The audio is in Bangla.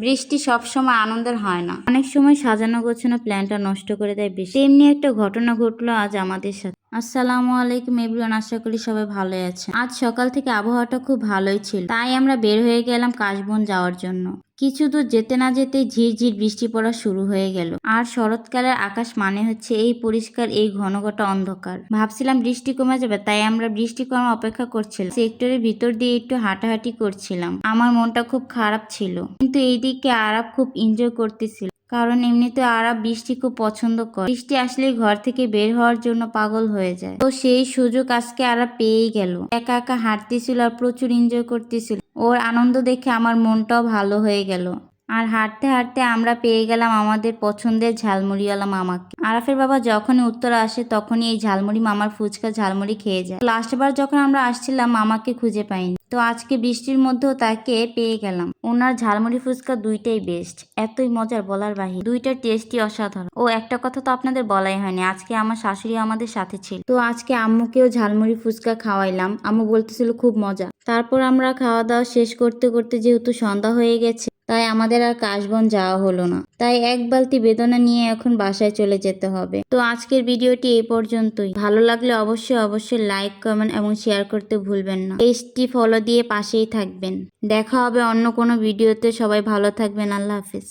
বৃষ্টি সবসময় আনন্দের হয় না। অনেক সময় সাজানো গোছানো প্ল্যানটা নষ্ট করে দেয় বৃষ্টি। তেমনি একটা ঘটনা ঘটলো আজ আমাদের সাথে। আসসালামু আলাইকুম এভরিওয়ান, আশা করি সবাই ভালো আছে আজ সকাল থেকে আবহাওয়াটা খুব ভালোই ছিল, তাই আমরা বের হয়ে গেলাম কাশবন যাওয়ার জন্য। কিছু দূর যেতে না যেতেই ঝিরঝির বৃষ্টি পড়া শুরু হয়ে গেল, আর শরৎকালের আকাশ মানে হচ্ছে এই পরিষ্কার, এই ঘন ঘটা অন্ধকার। ভাবছিলাম বৃষ্টি কমে যাবে, তাই আমরা বৃষ্টি কমে অপেক্ষা করছিলাম। সেক্টরের ভিতর দিয়ে একটু হাঁটাহাঁটি করছিলাম, আমার মনটা খুব খারাপ ছিল, কিন্তু এইদিকে আরাপ খুব এনজয় করতেছিল। কারণ এমনিতে আরা বৃষ্টি খুব পছন্দ করে। বৃষ্টি আসলে ঘর থেকে বের হওয়ার জন্য পাগল হয়ে যায়। তো সেই সুযোগ আজকে আরা পেয়েই গেল। একা একা হাঁটতেছিল আর প্রচুর এনজয় করতেছিল। ওর আনন্দ দেখে আমার মনটাও ভালো হয়ে গেল। আর হাঁটতে হাঁটতে আমরা পেয়ে গেলাম আমাদের পছন্দের ঝালমুড়িওয়ালা মামাকে। আরাফের বাবা যখনই উত্তর আসে, তখনই এই ঝালমুড়ি মামার ফুচকা ঝালমুড়ি খেয়ে যায়। লাস্টবার যখন আমরা আসছিলাম, মামাকে খুঁজে পাইনি। তো আজকে বৃষ্টির মধ্যেও তাকে পেয়ে গেলাম। ওনার ঝালমুড়ি ফুচকা দুইটাই বেস্ট এতই মজার বলার বাহির। দুইটার টেস্টই অসাধারণ। ও একটা কথা তো আপনাদের বলাই হয়নি, আজকে আমার শাশুড়ি আমাদের সাথে ছিল। তো আজকে আম্মুকেও ঝালমুড়ি ফুচকা খাওয়াইলাম। আম্মু বলতেছিল, খুব মজা। তারপর আমরা খাওয়া দাওয়া শেষ করতে করতে যেহেতু সন্ধ্যা হয়ে গেছে, তাই আমাদের আর কাশবন যাওয়া হলো না। তাই এক বালতি বেদনা নিয়ে এখন বাসায় চলে যেতে হবে। তো আজকের ভিডিওটি এই পর্যন্তই। ভালো লাগলে অবশ্যই অবশ্যই লাইক, কমেন্ট এবং শেয়ার করতে ভুলবেন না। পেজটি ফলো দিয়ে পাশেই থাকবেন। দেখা হবে অন্য কোনো ভিডিওতে। সবাই ভালো থাকবেন। আল্লাহ হাফিজ।